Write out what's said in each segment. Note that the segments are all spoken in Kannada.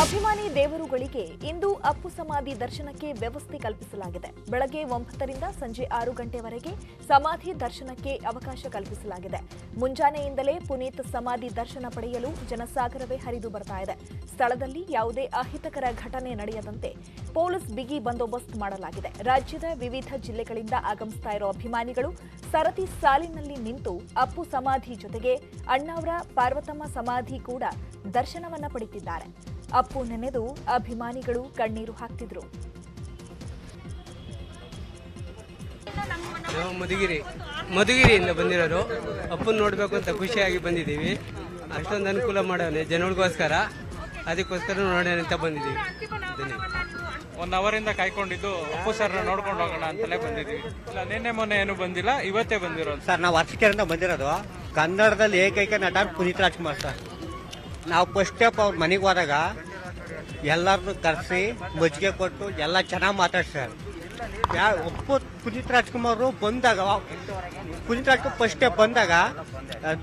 ಅಭಿಮಾನಿ ದೇವರುಗಳಿಗೆ ಇಂದು ಅಪ್ಪು ಸಮಾಧಿ ದರ್ಶನಕ್ಕೆ ವ್ಯವಸ್ಥೆ ಕಲ್ಪಿಸಲಾಗಿದೆ. ಬೆಳಗ್ಗೆ ಒಂಬತ್ತರಿಂದ ಸಂಜೆ ಆರು ಗಂಟೆವರೆಗೆ ಸಮಾಧಿ ದರ್ಶನಕ್ಕೆ ಅವಕಾಶ ಕಲ್ಪಿಸಲಾಗಿದೆ. ಮುಂಜಾನೆಯಿಂದಲೇ ಪುನೀತ್ ಸಮಾಧಿ ದರ್ಶನ ಪಡೆಯಲು ಜನಸಾಗರವೇ ಹರಿದು ಬರ್ತಾ ಇದೆ. ಸ್ಥಳದಲ್ಲಿ ಯಾವುದೇ ಅಹಿತಕರ ಘಟನೆ ನಡೆಯದಂತೆ ಪೊಲೀಸ್ ಬಿಗಿ ಬಂದೋಬಸ್ತ್ ಮಾಡಲಾಗಿದೆ. ರಾಜ್ಯದ ವಿವಿಧ ಜಿಲ್ಲೆಗಳಿಂದ ಆಗಮಿಸ್ತಾ ಇರೋ ಅಭಿಮಾನಿಗಳು ಸರತಿ ಸಾಲಿನಲ್ಲಿ ನಿಂತು ಅಪ್ಪು ಸಮಾಧಿ ಜೊತೆಗೆ ಅಣ್ಣಾವ್ರ ಪಾರ್ವತಮ್ಮ ಸಮಾಧಿ ಕೂಡ ದರ್ಶನವನ್ನ ಪಡೆದಿದ್ದಾರೆ. ಅಪ್ಪು ನೆನೆದು ಅಭಿಮಾನಿಗಳು ಕಣ್ಣೀರು ಹಾಕ್ತಿದ್ರು. ನಾವು ಮಧುಗಿರಿ ಮಧುಗಿರಿಯಿಂದ ಬಂದಿರೋರು ಅಪ್ಪನ ನೋಡಬೇಕು ಅಂತ ಖುಷಿಯಾಗಿ ಬಂದಿದ್ದೀವಿ. ಅಷ್ಟೊಂದು ಅನುಕೂಲ ಮಾಡೋಣ ಜನಗಳಿಗೋಸ್ಕರ. ಅದಕ್ಕೋಸ್ಕರ ನೋಡೋಣ ಅಂತ ಬಂದಿದ್ದೀವಿ. ಒಂದು ಒನ್ ಅವರಿಂದ ಕಾಯ್ಕೊಂಡಿದ್ದು ಅಪ್ಪು ಸರ್ ನೋಡ್ಕೊಂಡು ಹೋಗೋಣ ಅಂತಲೇ ಬಂದಿದ್ದೀವಿ. ಇಲ್ಲ ನಿನ್ನೆ ಮೊನ್ನೆ ಏನು ಬಂದಿಲ್ಲ ಇವತ್ತೇ ಬಂದಿರೋದು. ಸರ್ ನಾವು ವರ್ಷಕ್ಕೆ ಬಂದಿರೋದು ಕನ್ನಡದಲ್ಲಿ ಏಕೈಕ ನಟ ಪುನೀತ್ ರಾಜ್ಕುಮಾರ್ ಸರ್. ನಾವು ಫಸ್ಟ್ ಸ್ಟೆಪ್ ಅವ್ರ ಮನೆಗೆ ಹೋದಾಗ ಎಲ್ಲರನ್ನೂ ಕರೆಸಿ, ಮಜ್ಜಿಗೆ ಕೊಟ್ಟು ಎಲ್ಲ ಚೆನ್ನಾಗಿ ಮಾತಾಡ್ಸ್ಯಾರ. ಯಾ ಒಪ್ಪು ಪುನೀತ್ ರಾಜ್ಕುಮಾರ್ ಬಂದಾಗ, ಪುನೀತ್ ರಾಜ್ಕುಮಾರ್ ಫಸ್ಟ್ ಸ್ಟೆಪ್ ಬಂದಾಗ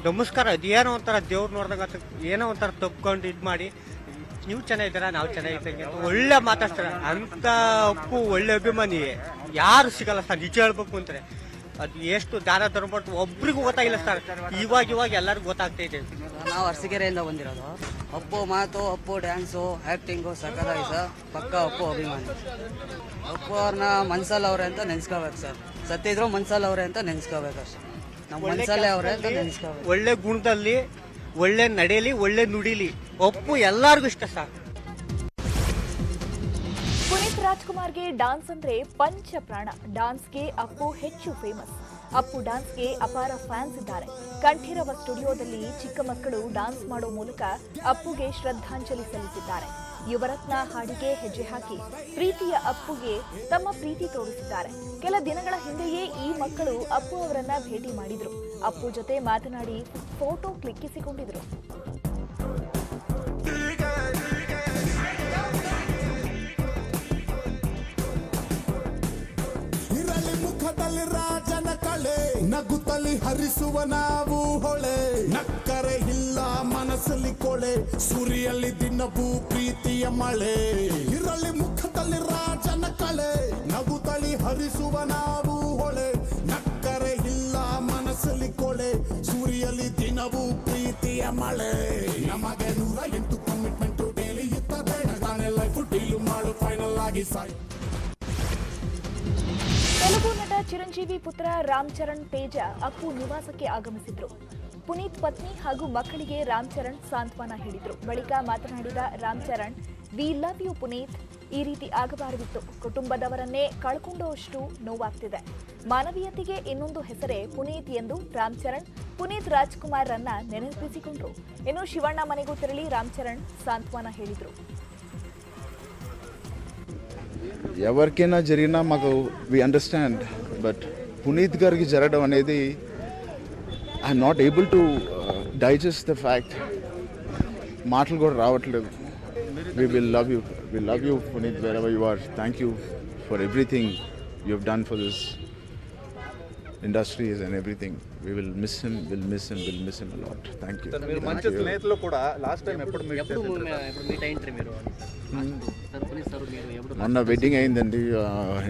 ನಮಸ್ಕಾರ, ಅದು ಏನೋ ಒಂಥರ ದೇವ್ರು ನೋಡಿದಾಗ ಏನೋ ಒಂಥರ ತಪ್ಕೊಂಡು ಇದು ಮಾಡಿ, ನೀವು ಚೆನ್ನಾಗಿದ್ದೀರಾ, ನಾವು ಚೆನ್ನಾಗಿದ್ದಂಗೆ ಒಳ್ಳೆ ಮಾತಾಡ್ತಾರೆ ಅಂತ ಅಪ್ಪು ಒಳ್ಳೆ ಅಭಿಮಾನಿ. ಯಾರು ಸಿಗಲ್ಲ ಸರ್, ನಿಜ ಹೇಳ್ಬೇಕು ಅಂದರೆ. ಅದು ಎಷ್ಟು ದಾನ ತರಬಾರ್ದು ಒಬ್ರಿಗೂ ಗೊತ್ತಾಗಿಲ್ಲ ಸರ್. ಇವಾಗ ಇವಾಗ ಎಲ್ಲರಿಗೂ ಗೊತ್ತಾಗ್ತಾ ಇದೆ. ನಾವು ಅರಸೀಕೆರೆಯಿಂದ ಬಂದಿರೋದು. ಅಪ್ಪು ಮಾತು ಅಪ್ಪು ಡ್ಯಾನ್ಸು ಆ್ಯಕ್ಟಿಂಗು ಸಕಲ ಸರ್ ಪಕ್ಕ ಅಪ್ಪು ಅಭಿಮಾನಿ. ಅಪ್ಪು ಅವ್ರನ್ನ ಮನ್ಸಲ್ಲಿ ಅವ್ರೆ ಅಂತ ನೆನ್ಸ್ಕೋಬೇಕು ಸರ್. ಸತ್ತಿದ್ರು ಮನ್ಸಲ್ಲಿ ಅವರೇ ಅಂತ ನೆನ್ಸ್ಕೋಬೇಕು ಅಷ್ಟೇ. ನಮ್ಮ ಮನ್ಸಲ್ಲೇ ಅವರೇ ಅಂತ ನೆನ್ಸ್ಕೋಬೇಕು. ಒಳ್ಳೆ ಗುಣದಲ್ಲಿ ಒಳ್ಳೆ ನಡೆಯಲಿ ಒಳ್ಳೆ ನುಡಿಲಿ ಅಪ್ಪು ಎಲ್ಲರಿಗೂ ಇಷ್ಟ ಸಾಕು. ಪುನೀತ್ ರಾಜ್ಕುಮಾರ್ಗೆ ಡಾನ್ಸ್ ಅಂದ್ರೆ ಪಂಚ ಪ್ರಾಣ ಡಾನ್ಸ್ಗೆ ಅಪ್ಪು ಹೆಚ್ಚು ಫೇಮಸ್ ಅಪ್ಪು ಡಾನ್ಸ್ಗೆ ಅಪಾರ ಫ್ಯಾನ್ಸ್ ಇದ್ದಾರೆ. ಕಂಠೀರವ ಸ್ಟುಡಿಯೋದಲ್ಲಿ ಚಿಕ್ಕ ಮಕ್ಕಳು ಡಾನ್ಸ್ ಮಾಡೋ ಮೂಲಕ ಅಪ್ಪುಗೆ ಶ್ರದ್ಧಾಂಜಲಿ ಸಲ್ಲಿಸಿದ್ದಾರೆ. ಯುವರತ್ನ ಹಾಡಿಗೆ ಹೆಜ್ಜೆ ಹಾಕಿ ಪ್ರೀತಿಯ ಅಪ್ಪುಗೆ ತಮ್ಮ ಪ್ರೀತಿ ತೋರಿಸಿದ್ದಾರೆ. ಕೆಲ ದಿನಗಳ ಹಿಂದೆಯೇ ಈ ಮಕ್ಕಳು ಅಪ್ಪು ಅವರನ್ನ ಭೇಟಿ ಮಾಡಿದ್ರು. ಅಪ್ಪು ಜೊತೆ ಮಾತನಾಡಿ ಫೋಟೋ ಕ್ಲಿಕ್ಕಿಸಿಕೊಂಡಿದ್ರು. ಹರಿಸುವ ನಾವು ಹೊಳೆ. ನಕ್ಕರೆ ಇಲ್ಲ ಮನಸ್ಸಲ್ಲಿ ಕೊಳೆ. ಸುರಿಯಲ್ಲಿ ದಿನವೂ ಪ್ರೀತಿಯ ಮಳೆ. ಇರಲಿ ಮುಖದಲ್ಲಿ ರಾಜನ ಕಳೆ. ನಗುತ್ತಲಿ ಹರಿಸುವ ನಾವು ಹೊಳೆ. ನಕ್ಕರೆ ಇಲ್ಲ ಮನಸ್ಸಲ್ಲಿ ಕೊಳೆ. ಸುರಿಯಲ್ಲಿ ದಿನವೂ ಪ್ರೀತಿಯ ಮಳೆ. ನಮಗೆ ನೂರ ಎಂಟು ಕಮಿಟ್ಮೆಂಟ್ ಡೇಲಿ ಇರ್ತದೆ ತಾನೇ ಲೈಫ್ ಡೀಲ್ ಮಾಡು ಫೈನಲ್ ಆಗಿ ಸಾಯಿ. ತೆಲುಗು ನಟ ಚಿರಂಜೀವಿ ಪುತ್ರ ರಾಮ್ ಚರಣ್ ತೇಜ ಅಪ್ಪು ನಿವಾಸಕ್ಕೆ ಆಗಮಿಸಿದ್ರು. ಪುನೀತ್ ಪತ್ನಿ ಹಾಗೂ ಮಕ್ಕಳಿಗೆ ರಾಮ್ ಚರಣ್ ಸಾಂತ್ವನ ಹೇಳಿದರು. ಬಳಿಕ ಮಾತನಾಡಿದ Ram Charan we love you Puneeth. ಈ ರೀತಿ ಆಗಬಾರದಿತ್ತು. ಕುಟುಂಬದವರನ್ನೇ ಕಳ್ಕೊಂಡೋಷ್ಟು ನೋವಾಗ್ತಿದೆ. ಮಾನವೀಯತೆಗೆ ಇನ್ನೊಂದು ಹೆಸರೇ ಪುನೀತ್ ಎಂದು ರಾಮ್ ಚರಣ್ ಪುನೀತ್ ರಾಜ್ಕುಮಾರ್ರನ್ನ ನೆನಪಿಸಿಕೊಂಡ್ರು. ಇನ್ನು ಶಿವಣ್ಣ ಮನೆಗೂ ತೆರಳಿ ರಾಮ್ ಚರಣ್ ಸಾಂತ್ವನ ಹೇಳಿದರು. ఎవరికైనా జరిగినా మాకు వి అండర్స్టాండ్ బట్ పునీత్ గారికి జరగడం అనేది I'm not able to digest the fact మాటలు కూడా రావట్లేదు. We will love you we love you Puneeth wherever you are thank you for everything you have done for this industries and everything we will miss him will miss him will miss him a lot thank you మీరు మంచి స్నేహితులు కూడా లాస్ట్ టైం ఎప్పుడు మీట్ ఎప్పుడు మీట్ అయింటారు మీరు? ఎప్పుడు మొన్న వెడ్డింగ్ అయిందండి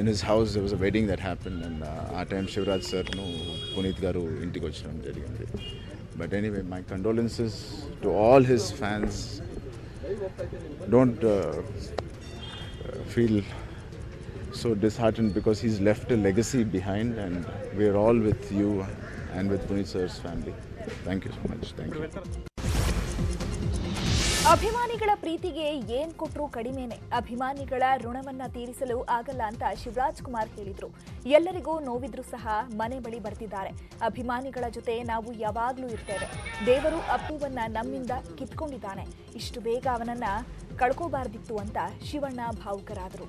in his house was a wedding that happen and a time Shivaraj సార్ను Puneeth గారు ఇంటికి వచ్చడం జరిగింది. But anyway my condolences to all his fans don't feel so disheartened because he's left a legacy behind and we're all with you and with Puneet sir's family. Thank you so much. Thank you. ಅಭಿಮಾನಿಗಳ ಪ್ರೀತಿಗೆ ಏನ್ ಕೊಟ್ಟರು ಕಡಿಮೆನೆ ಅಭಿಮಾನಿಗಳ ಋಣವನ್ನ ತೀರಿಸಲು ಆಗಲ್ಲ ಅಂತ ಶಿವರಾಜ್ ಕುಮಾರ್ ಹೇಳಿದ್ರು ಎಲ್ಲರಿಗೂ ನೋವಿದ್ರು ಸಹ ಮನೆ ಬಳಿ ಬರ್ತಿದ್ದಾರೆ ಅಭಿಮಾನಿಗಳ ಜೊತೆ ನಾವು ಯಾವಾಗ್ಲೂ ಇರ್ತೇವೆ ದೇವರು ಅಪ್ಪುವನ್ನ ನಮ್ಮಿಂದ ಕಿತ್ಕೊಂಡಿದ್ದಾನೆ ಇಷ್ಟು ಬೇಗ ಅವನನ್ನ ಕಳ್ಕೋಬಾರ್ದಿತ್ತು ಅಂತ ಶಿವಣ್ಣ ಭಾವುಕರಾದರು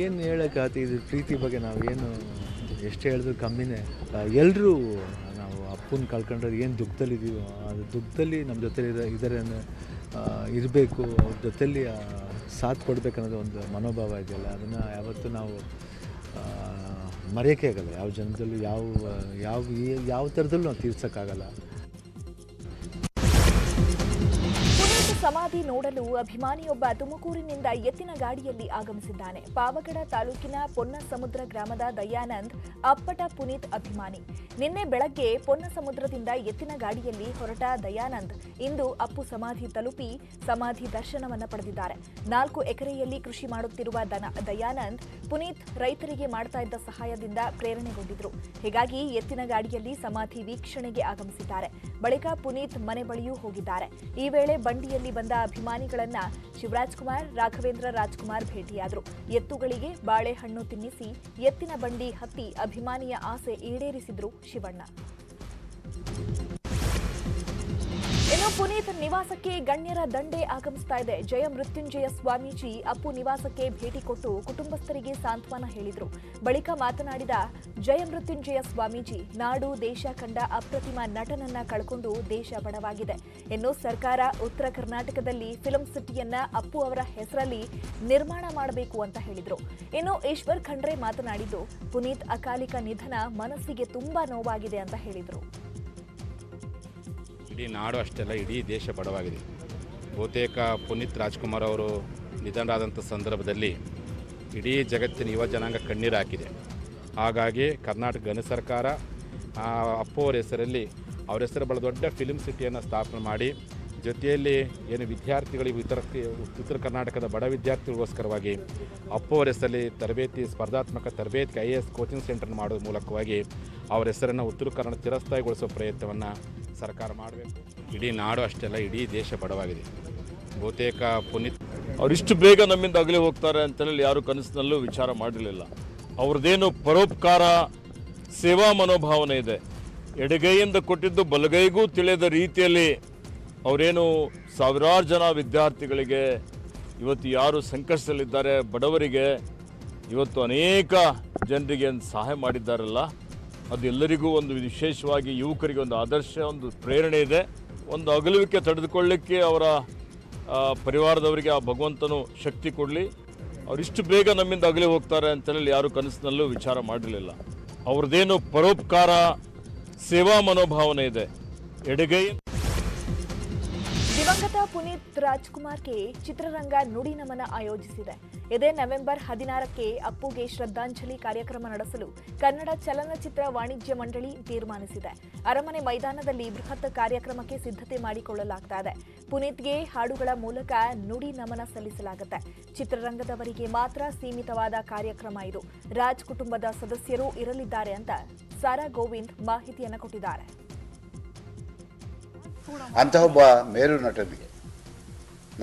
ಏನು ಹೇಳೋಕ್ಕಾಗತ್ತೆ ಇದು ಪ್ರೀತಿ ಬಗ್ಗೆ ನಾವೇನು ಎಷ್ಟು ಹೇಳಿದ್ರು ಕಮ್ಮಿನೇ. ಎಲ್ಲರೂ ನಾವು ಅಪ್ಪನ ಕಳ್ಕೊಂಡ್ರೆ ಏನು ದುಃಖದಲ್ಲಿದ್ದೀವೋ ಅದು ದುಃಖದಲ್ಲಿ ನಮ್ಮ ಜೊತೆ ಇದ್ದಾರೆ ಇರಬೇಕು, ಅವ್ರ ಜೊತೆಯಲ್ಲಿ ಸಾಥ್ ಕೊಡಬೇಕನ್ನೋದು ಒಂದು ಮನೋಭಾವ ಇದೆಯಲ್ಲ, ಅದನ್ನು ಯಾವತ್ತೂ ನಾವು ಮರೆಯೋಕ್ಕೆ ಆಗಲ್ಲ. ಯಾವ ಜನದಲ್ಲೂ ಯಾವ ಯಾವ ಯಾವ ಥರದಲ್ಲೂ ನಾವು ತೀರ್ಸೋಕ್ಕಾಗಲ್ಲ. ಸಮಾಧಿ ನೋಡಲು ಅಭಿಮಾನಿಯೊಬ್ಬ ತುಮಕೂರಿನಿಂದ ಎತ್ತಿನ ಗಾಡಿಯಲ್ಲಿ ಆಗಮಿಸಿದ್ದಾನೆ. ಪಾವಗಡ ತಾಲೂಕಿನ ಪೊನ್ನಸಮುದ್ರ ಗ್ರಾಮದ ದಯಾನಂದ್, ಅಪ್ಪಟ ಪುನೀತ್ ಅಭಿಮಾನಿ. ನಿನ್ನೆ ಬೆಳಗ್ಗೆ ಪೊನ್ನಸಮುದ್ರದಿಂದ ಎತ್ತಿನ ಗಾಡಿಯಲ್ಲಿ ಹೊರಟ ದಯಾನಂದ್ ಇಂದು ಅಪ್ಪು ಸಮಾಧಿ ತಲುಪಿ ಸಮಾಧಿ ದರ್ಶನವನ್ನು ಪಡೆದಿದ್ದಾರೆ. ನಾಲ್ಕು ಎಕರೆಯಲ್ಲಿ ಕೃಷಿ ಮಾಡುತ್ತಿರುವ ದಯಾನಂದ್, ಪುನೀತ್ ರೈತರಿಗೆ ಮಾಡ್ತಾ ಇದ್ದ ಸಹಾಯದಿಂದ ಪ್ರೇರಣೆಗೊಂಡಿದ್ರು. ಹೀಗಾಗಿ ಎತ್ತಿನ ಗಾಡಿಯಲ್ಲಿ ಸಮಾಧಿ ವೀಕ್ಷಣೆಗೆ ಆಗಮಿಸಿದ್ದಾರೆ. ಬಳಿಕ ಪುನೀತ್ ಮನೆ ಬಳಿಯೂ ಹೋಗಿದ್ದಾರೆ. ಈ ವೇಳೆ ಬಂಡಿಯಲ್ಲಿ ಬಂದ ಅಭಿಮಾನಿಗಳನ್ನ ಶಿವರಾಜ್ ಕುಮಾರ್, ರಾಘವೇಂದ್ರ ರಾಜ್ಕುಮಾರ್ ಭೇಟಿಯಾದರು. ಎತ್ತುಗಳಿಗೆ ಬಾಳೆಹಣ್ಣು ತಿನ್ನಿಸಿ ಎತ್ತಿನ ಬಂಡಿ ಹತ್ತಿ ಅಭಿಮಾನಿಯ ಆಸೆ ಈಡೇರಿಸಿದ್ರು ಶಿವಣ್ಣ. ಪುನೀತ್ ನಿವಾಸಕ್ಕೆ ಗಣ್ಯರ ದಂಡೆ ಆಗಮಿಸ್ತಾ ಇದೆ. ಜಯ ಮೃತ್ಯುಂಜಯ ಸ್ವಾಮೀಜಿ ಅಪ್ಪು ನಿವಾಸಕ್ಕೆ ಭೇಟಿ ಕೊಟ್ಟು ಕುಟುಂಬಸ್ಥರಿಗೆ ಸಾಂತ್ವನ ಹೇಳಿದರು. ಬಳಿಕ ಮಾತನಾಡಿದ ಜಯ ಮೃತ್ಯುಂಜಯ ಸ್ವಾಮೀಜಿ, ನಾಡು, ದೇಶ ಕಂಡ ಅಪ್ರತಿಮ ನಟನನ್ನ ಕಳ್ಕೊಂಡು ದೇಶ ಬಡವಾಗಿದೆ. ಇನ್ನು ಸರ್ಕಾರ ಉತ್ತರ ಕರ್ನಾಟಕದಲ್ಲಿ ಫಿಲಂ ಸಿಟಿಯನ್ನ ಅಪ್ಪು ಅವರ ಹೆಸರಲ್ಲಿ ನಿರ್ಮಾಣ ಮಾಡಬೇಕು ಅಂತ ಹೇಳಿದರು. ಇನ್ನು ಈಶ್ವರ್ ಖಂಡ್ರೆ ಮಾತನಾಡಿದ್ದು, ಪುನೀತ್ ಅಕಾಲಿಕ ನಿಧನ ಮನಸ್ಸಿಗೆ ತುಂಬಾ ನೋವಾಗಿದೆ ಅಂತ ಹೇಳಿದ್ರು. ಇಡೀ ನಾಡು ಅಷ್ಟೆಲ್ಲ ಇಡೀ ದೇಶ ಬಡವಾಗಿದೆ. ಬಹುತೇಕ ಪುನೀತ್ ರಾಜ್ಕುಮಾರ್ ಅವರು ನಿಧನರಾದಂಥ ಸಂದರ್ಭದಲ್ಲಿ ಇಡೀ ಜಗತ್ತಿನ ಯುವ ಜನಾಂಗ ಕಣ್ಣೀರು ಹಾಕಿದೆ. ಹಾಗಾಗಿ ಕರ್ನಾಟಕ ಗಣ ಸರ್ಕಾರ ಅಪ್ಪುವರ ಹೆಸರಲ್ಲಿ ಅವರ ಹೆಸರು ಬಹಳ ದೊಡ್ಡ ಫಿಲ್ಮ್ ಸಿಟಿಯನ್ನು ಸ್ಥಾಪನೆ ಮಾಡಿ, ಜೊತೆಯಲ್ಲಿ ಏನು ವಿದ್ಯಾರ್ಥಿಗಳಿಗೆ ಉತ್ತರ ಉತ್ತರ ಕರ್ನಾಟಕದ ಬಡ ವಿದ್ಯಾರ್ಥಿಗಳಿಗೋಸ್ಕರವಾಗಿ ಅಪ್ಪು ಅವರ ಹೆಸರಲ್ಲಿ ತರಬೇತಿ, ಸ್ಪರ್ಧಾತ್ಮಕ ತರಬೇತಿ, I A S coaching centre ಮಾಡೋದ್ರ ಮೂಲಕವಾಗಿ ಅವರ ಹೆಸರನ್ನು ಉತ್ತರ ಕನ್ನಡ ಚಿರಸ್ಥಾಯಿಗೊಳಿಸುವ ಪ್ರಯತ್ನವನ್ನು ಸರ್ಕಾರ ಮಾಡಬೇಕು. ಇಡೀ ನಾಡು ಅಷ್ಟೆಲ್ಲ ಇಡೀ ದೇಶ ಬಡವಾಗಿದೆ. ಬಹುತೇಕ ಪುನೀತ್ ಅವರಿಷ್ಟು ಬೇಗ ನಮ್ಮಿಂದ ಅಗಲಿ ಹೋಗ್ತಾರೆ ಅಂತೇಳಿ ಯಾರು ಕನಸಿನಲ್ಲೂ ವಿಚಾರ ಮಾಡಿರಲಿಲ್ಲ. ಅವ್ರದ್ದೇನು ಪರೋಪಕಾರ ಸೇವಾ ಮನೋಭಾವನೆ ಇದೆ. ಎಡಗೈಯಿಂದ ಕೊಟ್ಟಿದ್ದು ಬಲಗೈಗೂ ತಿಳಿಯದ ರೀತಿಯಲ್ಲಿ ಅವರೇನು ಸಾವಿರಾರು ಜನ ವಿದ್ಯಾರ್ಥಿಗಳಿಗೆ ಇವತ್ತು ಯಾರು ಸಂಕಷ್ಟದಲ್ಲಿದ್ದಾರೆ ಬಡವರಿಗೆ ಇವತ್ತು ಅನೇಕ ಜನರಿಗೆ ಸಹಾಯ ಮಾಡಿದ್ದಾರಲ್ಲ ಅದು ಎಲ್ಲರಿಗೂ ಒಂದು ವಿಶೇಷವಾಗಿ ಯುವಕರಿಗೆ ಒಂದು ಆದರ್ಶ, ಒಂದು ಪ್ರೇರಣೆ ಇದೆ. ಒಂದು ಅಗಲುವಿಕೆ ತಡೆದುಕೊಳ್ಳಿಕ್ಕೆ ಅವರ ಪರಿವಾರದವರಿಗೆ ಆ ಭಗವಂತನು ಶಕ್ತಿ ಕೊಡಲಿ. ಅವರಿಷ್ಟು ಬೇಗ ನಮ್ಮಿಂದ ಅಗಲಿ ಹೋಗ್ತಾರೆ ಅಂತೇಳಿ ಯಾರು ಕನಸಿನಲ್ಲೂ ವಿಚಾರ ಮಾಡಿರಲಿಲ್ಲ. ಅವ್ರದ್ದೇನು ಪರೋಪಕಾರ, ಸೇವಾ ಮನೋಭಾವನೆ ಇದೆ. ಎಡಗೈ. ದಿವಂಗತ ಪುನೀತ್ ರಾಜ್ಕುಮಾರ್ಗೆ ಚಿತ್ರರಂಗ ನುಡಿ ನಮನ ಆಯೋಜಿಸಿದೆ. ಇದೇ ನವೆಂಬರ್ ಹದಿನಾರಕ್ಕೆ ಅಪ್ಪುಗೆ ಶ್ರದ್ಧಾಂಜಲಿ ಕಾರ್ಯಕ್ರಮ ನಡೆಸಲು ಕನ್ನಡ ಚಲನಚಿತ್ರ ವಾಣಿಜ್ಯ ಮಂಡಳಿ ತೀರ್ಮಾನಿಸಿದೆ. ಅರಮನೆ ಮೈದಾನದಲ್ಲಿ ಬೃಹತ್ ಕಾರ್ಯಕ್ರಮಕ್ಕೆ ಸಿದ್ಧತೆ ಮಾಡಿಕೊಳ್ಳಲಾಗ್ತಾ ಇದೆ. ಪುನೀತ್ಗೆ ಹಾಡುಗಳ ಮೂಲಕ ನುಡಿ ನಮನ ಸಲ್ಲಿಸಲಾಗುತ್ತೆ. ಚಿತ್ರರಂಗದವರಿಗೆ ಮಾತ್ರ ಸೀಮಿತವಾದ ಕಾರ್ಯಕ್ರಮ ಇದು. ರಾಜ್ ಕುಟುಂಬದ ಸದಸ್ಯರು ಇರಲಿದ್ದಾರೆ ಅಂತ ಸಾರಾ ಗೋವಿಂದ್ ಮಾಹಿತಿಯನ್ನು ಕೊಟ್ಟಿದ್ದಾರೆ. ಅಂತಹ ಒಬ್ಬ ಮೇರು ನಟನಿಗೆ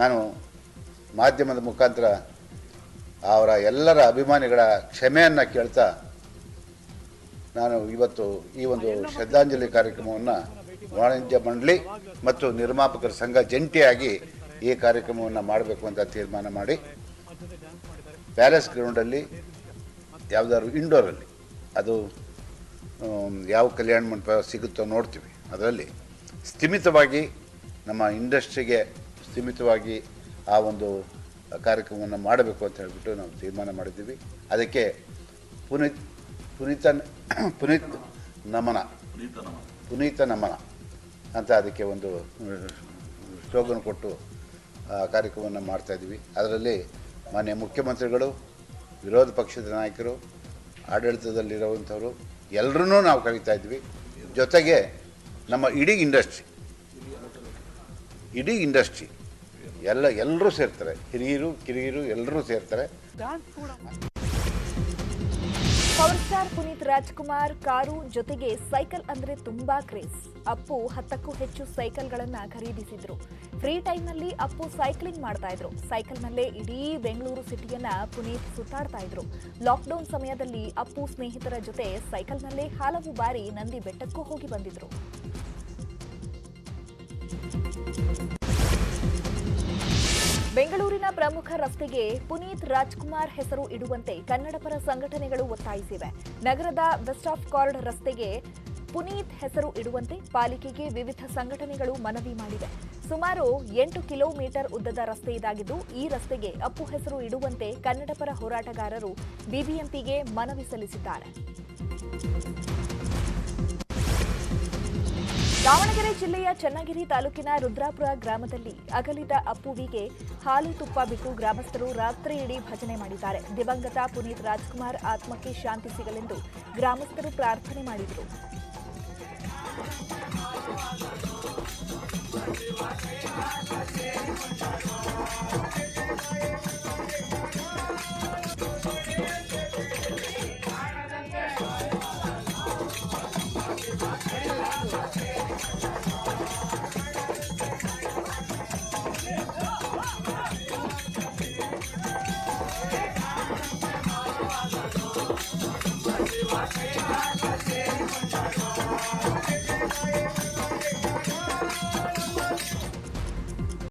ನಾನು ಮಾಧ್ಯಮದ ಮುಖಾಂತರ ಅವರ ಎಲ್ಲರ ಅಭಿಮಾನಿಗಳ ಕ್ಷಮೆಯನ್ನು ಕೇಳ್ತಾ ನಾನು ಇವತ್ತು ಈ ಒಂದು ಶ್ರದ್ಧಾಂಜಲಿ ಕಾರ್ಯಕ್ರಮವನ್ನು ವಾಣಿಜ್ಯ ಮಂಡಳಿ ಮತ್ತು ನಿರ್ಮಾಪಕರ ಸಂಘ ಜಂಟಿಯಾಗಿ ಈ ಕಾರ್ಯಕ್ರಮವನ್ನು ಮಾಡಬೇಕು ಅಂತ ತೀರ್ಮಾನ ಮಾಡಿ ಪ್ಯಾಲೇಸ್ ಗ್ರೌಂಡಲ್ಲಿ ಯಾವುದಾದ್ರು ಇಂಡೋರಲ್ಲಿ ಅದು ಯಾವ ಕಲ್ಯಾಣ ಮಂಟಪ ಸಿಗುತ್ತೋ ನೋಡ್ತೀವಿ. ಅದರಲ್ಲಿ ಸ್ಥಿಮಿತವಾಗಿ ನಮ್ಮ ಇಂಡಸ್ಟ್ರಿಗೆ ಸ್ಥಿಮಿತವಾಗಿ ಆ ಒಂದು ಕಾರ್ಯಕ್ರಮವನ್ನು ಮಾಡಬೇಕು ಅಂತ ಹೇಳಿಬಿಟ್ಟು ನಾವು ತೀರ್ಮಾನ ಮಾಡಿದ್ದೀವಿ. ಅದಕ್ಕೆ ಪುನೀತ್ ಪುನೀತ ಪುನೀತ್ ನಮನ. ಪುನೀತ ನಮನ. ಅಂತ ಅದಕ್ಕೆ ಒಂದು ಸ್ಲೋಗನ್ ಕೊಟ್ಟು ಆ ಕಾರ್ಯಕ್ರಮವನ್ನು ಮಾಡ್ತಾಯಿದ್ದೀವಿ ಅದರಲ್ಲಿ ಮಾನ್ಯ ಮುಖ್ಯಮಂತ್ರಿಗಳು ವಿರೋಧ ಪಕ್ಷದ ನಾಯಕರು ಆಡಳಿತದಲ್ಲಿರುವಂಥವರು ಎಲ್ಲರೂ ನಾವು ಕರೀತಾ ಇದ್ವಿ ಜೊತೆಗೆ ನಮ್ಮ ಇಡೀ ಇಂಡಸ್ಟ್ರಿ ಇಡೀ ಇಂಡಸ್ಟ್ರಿ ಎಲ್ಲ ಎಲ್ಲರೂ ಸೇರ್ತಾರೆ. ಹಿರಿಯರು ಕಿರಿಯರು ಎಲ್ಲರೂ ಸೇರ್ತಾರೆ. Power star Puneeth Rajkumar car ಜೊತೆಗೆ ಸೈಕಲ್ ಅಂದ್ರೆ ತುಂಬಾ ಕ್ರೇಜ್ ಅಪ್ಪು ಹತ್ತಕ್ಕೂ ಹೆಚ್ಚು ಸೈಕಲ್ಗಳನ್ನ ಖರೀದಿಸಿದ್ರು. ಫ್ರೀ ಟೈಮ್ನಲ್ಲಿ ಅಪ್ಪು ಸೈಕ್ಲಿಂಗ್ ಮಾಡ್ತಾ ಇದ್ರು. ಸೈಕಲ್ನಲ್ಲೇ ಇಡೀ ಬೆಂಗಳೂರು ಸಿಟಿಯನ್ನ ಪುನೀತ್ ಸುತ್ತಾಡ್ತಾ ಇದ್ರು. ಲಾಕ್ಡೌನ್ ಸಮಯದಲ್ಲಿ ಅಪ್ಪು ಸ್ನೇಹಿತರ ಜೊತೆ ಸೈಕಲ್ನಲ್ಲೇ ಹಲವು ಬಾರಿ ನಂದಿ ಬೆಟ್ಟಕ್ಕೂ ಹೋಗಿ ಬಂದಿದ್ರು. ಬೆಂಗಳೂರಿನ ಪ್ರಮುಖ ರಸ್ತೆಗೆ ಪುನೀತ್ ರಾಜ್ಕುಮಾರ್ ಹೆಸರು ಇಡುವಂತೆ ಕನ್ನಡಪರ ಸಂಘಟನೆಗಳು ಒತ್ತಾಯಿಸಿವೆ. ನಗರದ ವೆಸ್ಟ್ ಆಫ್ ಕಾರ್ಡ್ ರಸ್ತೆಗೆ ಪುನೀತ್ ಹೆಸರು ಇಡುವಂತೆ ಪಾಲಿಕೆಗೆ ವಿವಿಧ ಸಂಘಟನೆಗಳು ಮನವಿ ಮಾಡಿವೆ. ಸುಮಾರು ಎಂಟು ಕಿಲೋಮೀಟರ್ ಉದ್ದದ ರಸ್ತೆ ಇದಾಗಿದ್ದು, ಈ ರಸ್ತೆಗೆ ಅಪ್ಪು ಹೆಸರು ಇಡುವಂತೆ ಕನ್ನಡಪರ ಹೋರಾಟಗಾರರು ಬಿಬಿಎಂಪಿಗೆ ಮನವಿ ಸಲ್ಲಿಸಿದ್ದಾರೆ. ದಾವಣಗೆರೆ ಜಿಲ್ಲೆಯ ಚನ್ನಗಿರಿ ತಾಲೂಕಿನ ರುದ್ರಾಪುರ ಗ್ರಾಮದಲ್ಲಿ ಅಗಲಿದ ಅಪ್ಪುವಿಗೆ ಹಾಲು ತುಪ್ಪ ಬಿಟ್ಟು ಗ್ರಾಮಸ್ಥರು ರಾತ್ರಿಯಿಡೀ ಭಜನೆ ಮಾಡಿದ್ದಾರೆ. ದಿವಂಗತ ಪುನೀತ್ ರಾಜ್ಕುಮಾರ್ ಆತ್ಮಕ್ಕೆ ಶಾಂತಿ ಸಿಗಲೆಂದು ಗ್ರಾಮಸ್ಥರು ಪ್ರಾರ್ಥನೆ ಮಾಡಿದರು.